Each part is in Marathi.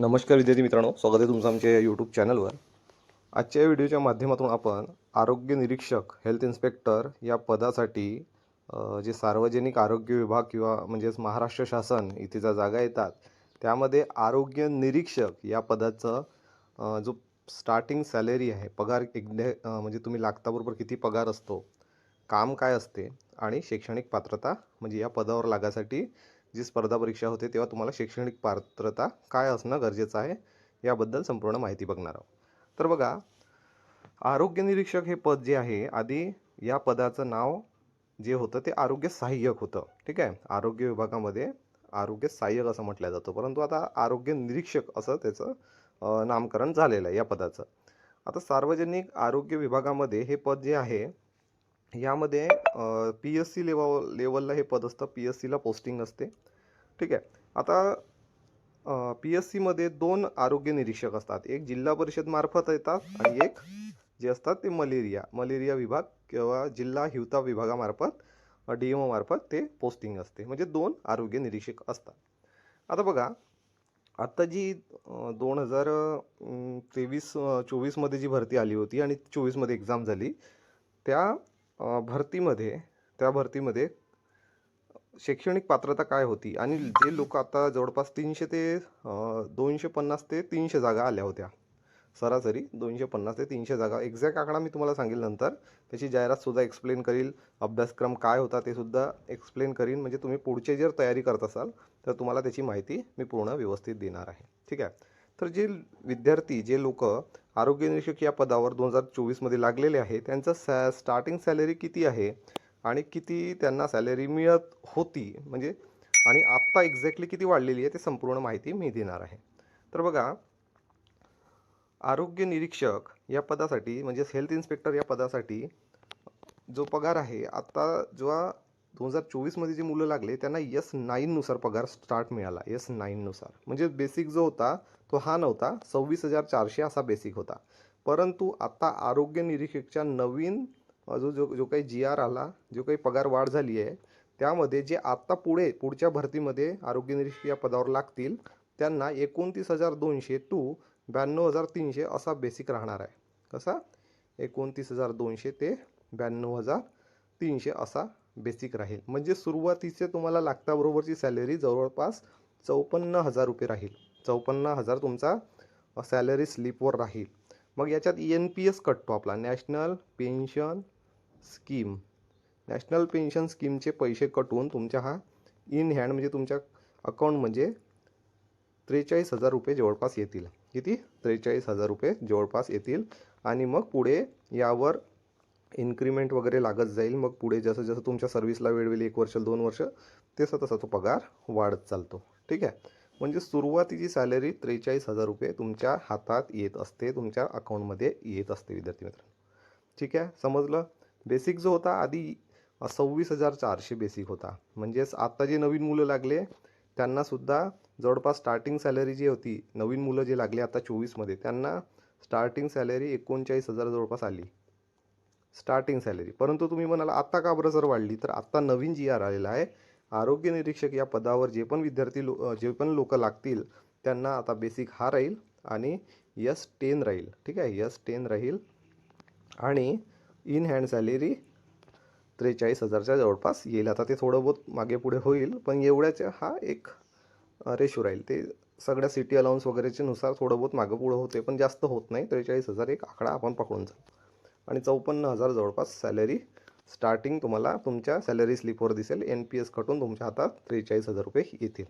नमस्कार विद्यार्थी मित्रांनो स्वागत आहे तुमचं आमच्या यूट्यूब चॅनलवर आजच्या व्हिडिओच्या माध्यमातून आपण आरोग्य निरीक्षक हेल्थ इन्स्पेक्टर या पदासाठी जे सार्वजनिक आरोग्य विभाग किंवा म्हणजेच महाराष्ट्र शासन इथे ज्या जागा येतात त्यामध्ये आरोग्य निरीक्षक या पदाचं जो स्टार्टिंग सॅलरी आहे पगार एकदा म्हणजे तुम्ही लागताबरोबर किती पगार असतो काम काय असते आणि शैक्षणिक पात्रता म्हणजे या पदावर लागासाठी जी स्पर्धा परीक्षा होते तेव्हा तुम्हाला शैक्षणिक पात्रता काय असणं गरजेचं आहे याबद्दल संपूर्ण माहिती बघणार आहोत. तर बघा आरोग्य निरीक्षक हे पद जे आहे आधी या पदाचं नाव जे होतं ते आरोग्य सहाय्यक होतं ठीक आहे? आरोग्य विभागामध्ये आरोग्य सहाय्यक असं म्हटलं जातं परंतु आता आरोग्य निरीक्षक असं त्याचं नामकरण झालेलं आहे या पदाचं. आता सार्वजनिक आरोग्य विभागामध्ये हे पद जे आहे यामध्ये पी एस सी लेवल लेवलला हे पद असतं पी एस सीला पोस्टिंग असते. ठीक आहे. आता पी एस सीमध्ये दोन आरोग्य निरीक्षक असतात. एक जिल्हा परिषदमार्फत येतात आणि एक जे असतात ते मलेरिया मलेरिया विभाग किंवा जिल्हा हिवता विभागामार्फत डी एम ओमार्फत ते पोस्टिंग असते. म्हणजे दोन आरोग्य निरीक्षक असतात. आता बघा आत्ता जी दोन हजार तेवीस चोवीसमध्ये जी भरती आली होती आणि चोवीसमध्ये एक्झाम झाली त्या भरतीमध्ये त्या भरतीमध्ये शैक्षणिक पात्रता काय होती? आणि जे लोक आता जवळपास तीनशे ते दोनशे पन्नास ते तीनशे जागा आल्या होत्या. सरासरी दोनशे पन्नास ते तीनशे जागा. एक्झॅक्ट आकडा मी तुम्हाला सांगेल नंतर. त्याची जाहिरातसुद्धा एक्सप्लेन करील. अभ्यासक्रम काय होता ते सुद्धा एक्सप्लेन करीन. म्हणजे तुम्ही पुढचे जर तयारी करत असाल तर तुम्हाला त्याची माहिती मी पूर्ण व्यवस्थित देणार आहे. ठीक आहे? तर जे विद्यार्थी जे लोक आरोग्य निरीक्षक या पदावर दोन हजार चोवीसमध्ये लागलेले आहे त्यांचं सॅ स्टार्टिंग सॅलरी किती आहे आणि किती त्यांना सॅलरी मिळत होती? म्हणजे आणि आत्ता एक्झॅक्टली किती वाढलेली आहे ते संपूर्ण माहिती मी देणार आहे. तर बघा आरोग्य निरीक्षक या पदासाठी म्हणजेच हेल्थ इन्स्पेक्टर या पदासाठी जो पगार आहे आत्ता जेव्हा दोन हजार चोवीसमध्ये जे मुलं लागले त्यांना यस नाईननुसार पगार स्टार्ट मिळाला यस नाईननुसार. म्हणजे बेसिक जो होता तो हा नव्हता. सव्वीस हजार चारशे असा बेसिक होता. परंतु आता आरोग्य निरीक्षकच्या नवीन जो जो जो काही जी आर आला जो काही पगार वाढ झाली आहे त्यामध्ये जे आत्ता पुढे पुढच्या भरतीमध्ये आरोग्य निरीक्षक या पदावर लागतील त्यांना एकोणतीस हजार दोनशे टू ब्याण्णव हजार तीनशे असा बेसिक राहणार आहे. कसा? एकोणतीस हजार दोनशे ते ब्याण्णव हजार तीनशे असा बेसिक राहील. म्हणजे सुरुवातीचे तुम्हाला लागताबरोबरची सॅलरी जवळपास चौपन्न हजार रुपये राहील. चौपन्न हजार तुमचा सॅलरी स्लिपवर राहील. मग याच्यात एन पी एस कटतो आपला national pension scheme. National pension स्कीमचे पैसे कटवून तुमच्या हा इन हँड म्हणजे तुमच्या अकाउंट म्हणजे त्रेचाळीस हजार रुपये जवळपास येतील. किती? त्रेचाळीस हजार रुपये जवळपास येतील. आणि मग पुढे यावर इन्क्रीमेंट वगैरे लागत जाईल. मग पुढे जसं जसं तुमच्या सर्व्हिसला वेळ होईल एक वर्ष दोन वर्ष तसं तसा तो पगार वाढत चालतो. ठीक आहे? म्हणजे सुरुवातीची सॅलरी त्रेचाळीस हजार रुपये तुमच्या हातात येत असते तुमच्या अकाउंटमध्ये येत असते विद्यार्थी मित्रांनो. ठीक आहे? समजलं? बेसिक जो होता आधी सव्वीस हजार चारशे बेसिक होता. म्हणजेच आत्ता जे नवीन मुलं लागले त्यांनासुद्धा जवळपास स्टार्टिंग सॅलरी जी होती नवीन मुलं जे लागले आता चोवीसमध्ये त्यांना स्टार्टिंग सॅलरी एकोणचाळीस हजार जवळपास आली. स्टार्टिंग सॅलरी परंतु तुम्ही म्हणाला आत्ता का बरं जर वाढली? तर आत्ता नवीन जी आर आलेला आहे. आरोग्य निरीक्षक या पदावर जे पण विद्यार्थी लो जे पण लोक लागतील त्यांना आता बेसिक हा राहील आणि यस टेन राहील. ठीक आहे? यस टेन राहील. आणि इन हँड सॅलरी त्रेचाळीस हजारच्या जवळपास येईल. आता ते थोडं बहुत मागे पुढे होईल पण एवढ्याच्या हा एक रेशो राहील. ते सगळ्या सिटी अलाउन्स वगैरेच्या नुसार थोडं बहुत मागं पुढं होते पण जास्त होत नाही. त्रेचाळीस हजार एक आकडा आपण पकडून जाऊ. आणि चौपन्न हजार जवळपास सॅलरी स्टार्टिंग तुम्हाला तुमच्या सॅलरी स्लिपवर दिसेल. एन पी एस कटून तुमच्या हातात त्रेचाळीस हजार रुपये येतील.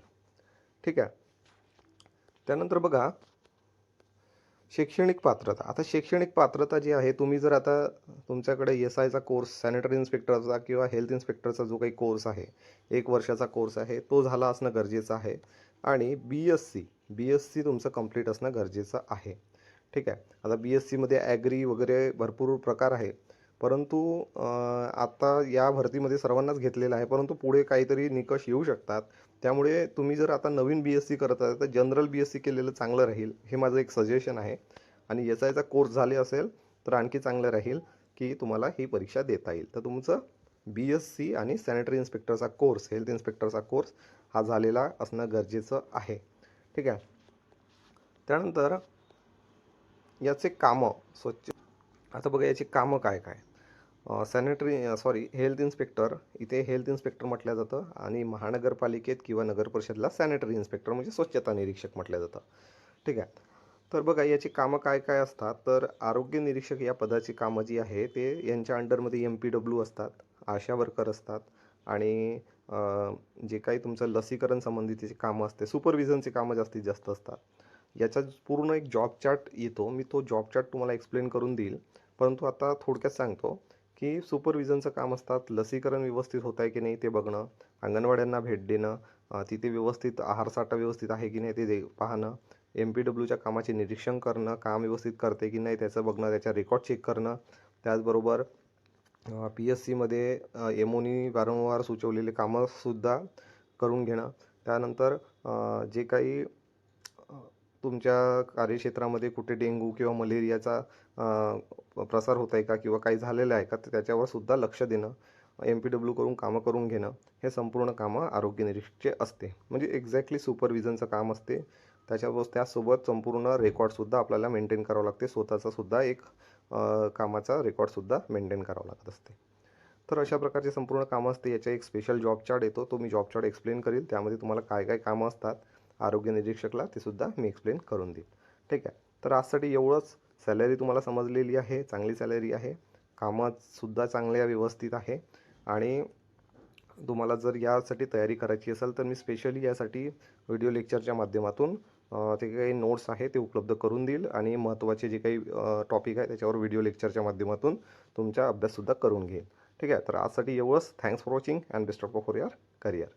ठीक आहे? त्यानंतर बघा शैक्षणिक पात्रता. आता शैक्षणिक पात्रता जी आहे तुम्ही जर आता तुमच्याकडे एस आयचा कोर्स सॅनिटरी इन्स्पेक्टरचा किंवा हेल्थ इन्स्पेक्टरचा जो काही कोर्स आहे एक वर्षाचा कोर्स आहे तो झाला असणं गरजेचं आहे. आणि B S C B S C तुमचं कंप्लीट असणं गरजेचं आहे. ठीक आहे. आता बी एस सीमध्ये ॲग्री वगैरे भरपूर प्रकार आहे. परंतु आता या भरतीमध्ये सर्वांनाच घेतलेलं आहे. परंतु पुढे काहीतरी निकष येऊ शकतात. त्यामुळे तुम्ही जर आता नवीन बी एस सी करत आहे तर जनरल बी एस सी केलेलं चांगलं राहील हे माझं एक सजेशन आहे. आणि एस आयचा कोर्स झाले असेल तर आणखी चांगलं राहील की तुम्हाला ही परीक्षा देता येईल. तर तुमचं बी एस सी आणि सॅनिटरी इन्स्पेक्टरचा कोर्स हेल्थ इन्स्पेक्टरचा कोर्स हा झालेला असणं गरजेचं आहे. ठीक आहे. त्यानंतर याचे कामं स्वच्छ आता बघा याची कामं काय काय? सॅनिटरी सॉरी हेल्थ इन्स्पेक्टर इथे हेल्थ इन्स्पेक्टर म्हटलं जातं आणि महानगरपालिकेत किंवा नगर परिषदला सॅनिटरी इन्स्पेक्टर म्हणजे स्वच्छता निरीक्षक म्हटलं जातं. ठीक आहे? तर बघा याची कामं काय काय असतात? तर आरोग्य निरीक्षक या पदाची कामं जी आहे ते यांच्या अंडरमध्ये एम पी डब्ल्यू असतात आशा वर्कर असतात आणि जे काही तुमचं लसीकरण संबंधीचे कामं असते सुपरविजनची कामं जास्तीत जास्त असतात. याचा पूर्ण एक जॉब चार्ट येतो. मी तो जॉब चार्ट तुम्हाला एक्सप्लेन करून देईल. परंतु आता थोडक्यात सांगतो की सुपरविजनचं काम असतात. लसीकरण व्यवस्थित होत आहे की नाही ते बघणं अंगणवाड्यांना भेट देणं तिथे व्यवस्थित आहारसाठा व्यवस्थित आहे की नाही ते दे पाहणं एम पी डब्ल्यूच्या कामाचे निरीक्षण करणं काम व्यवस्थित करते की नाही त्याचं बघणं त्याचा रेकॉर्ड चेक करणं. त्याचबरोबर पी एस सीमध्ये एमओनी वारंवार सुचवलेले कामंसुद्धा करून घेणं. त्यानंतर जे काही तुमच्या कार्यक्षेत्रामध्ये कुठे डेंग्यू किंवा मलेरियाचा प्रसार होत आहे का किंवा काही झालेलं आहे का? तर त्याच्यावर सुद्धा लक्ष देणं एम पी डब्ल्यू करून कामं करून घेणं हे संपूर्ण कामं आरोग्य निरीक्षकचे असते. म्हणजे एक्झॅक्टली सुपरविजनचं काम असते. त्याच्याबरोबर त्यासोबत संपूर्ण रेकॉर्डसुद्धा आपल्याला मेंटेन करावं लागते. स्वतःचा सुद्धा एक कामाचा रेकॉर्डसुद्धा मेंटेन करावा लागत असते. तर अशा प्रकारचे संपूर्ण कामं असते. याचा एक स्पेशल जॉब चार्ट येतो. तो मी जॉब चार्ट एक्सप्लेन करील. त्यामध्ये तुम्हाला काय काय कामं असतात. आरोग्य निरीक्षकला ते सुद्धा मी एक्सप्लेन करून देईल ठीक आहे? तर आजसाठी एवढंच. सॅलरी तुम्हाला समजलेली आहे चांगली सॅलरी आहे. कामंसुद्धा चांगल्या व्यवस्थित आहे. आणि तुम्हाला जर यासाठी तयारी करायची असेल तर मी स्पेशली यासाठी व्हिडिओ लेक्चरच्या माध्यमातून जे ते काही नोट्स आहे ते उपलब्ध करून देईल. आणि महत्त्वाचे जे काही टॉपिक आहे त्याच्यावर व्हिडिओ लेक्चरच्या माध्यमातून तुमचा अभ्याससुद्धा करून घेईल. ठीक आहे? तर आजसाठी एवढंच. Thanks for watching and best of for your career